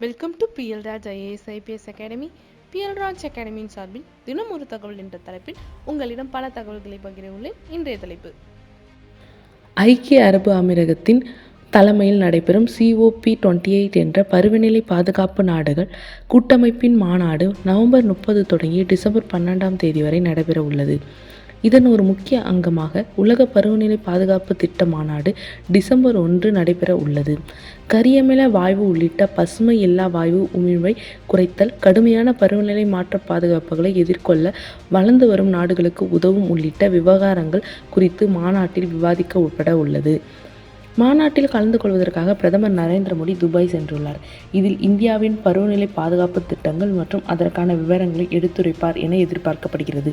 Welcome to PL Raj IAS IPS academy PL Raj அகாடமியின் சார்பில் தினம் ஒரு தகவல் என்ற தலைப்பில் உங்களிடம் பல தகவல்களை பகிர உள்ளேன் இன்றைய தலைப்பு. ஐக்கிய அரபு அமீரகத்தின் தலைமையில் நடைபெறும் சிஓபி டுவெண்ட்டி எயிட் என்ற பருவநிலை பாதுகாப்பு நாடுகள் கூட்டமைப்பின் மாநாடு நவம்பர் முப்பது தொடங்கி டிசம்பர் பன்னெண்டாம் தேதி வரை நடைபெற உள்ளது இதன் ஒரு முக்கிய அங்கமாக உலக பருவநிலை பாதுகாப்பு திட்ட மாநாடு டிசம்பர் ஒன்று நடைபெற உள்ளது. கரியமில வாயு உள்ளிட்ட பசுமை இல்லா வாயு உமிழ்வை குறைத்தல் கடுமையான பருவநிலை மாற்ற பாதுகாப்புகளை எதிர்கொள்ள வளர்ந்து வரும் நாடுகளுக்கு உதவும் உள்ளிட்ட விவகாரங்கள் குறித்து மாநாட்டில் விவாதிக்க உட்பட உள்ளது. மாநாட்டில் கலந்து கொள்வதற்காக பிரதமர் நரேந்திர மோடி துபாய் சென்றுள்ளார். இதில் இந்தியாவின் பருவநிலை பாதுகாப்பு திட்டங்கள் மற்றும் அதற்கான விவரங்களை எடுத்துரைப்பார் என எதிர்பார்க்கப்படுகிறது.